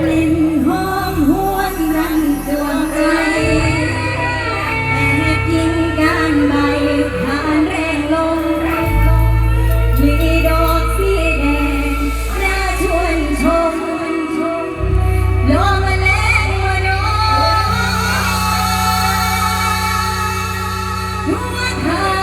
กลิ่นหอมหวนรันจวงไกแต่กินการใบทานแรงลงมีดอกสีแดงน่าชวนชมดอกมะแรงมโนทั่วไทย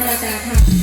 เราจะทำ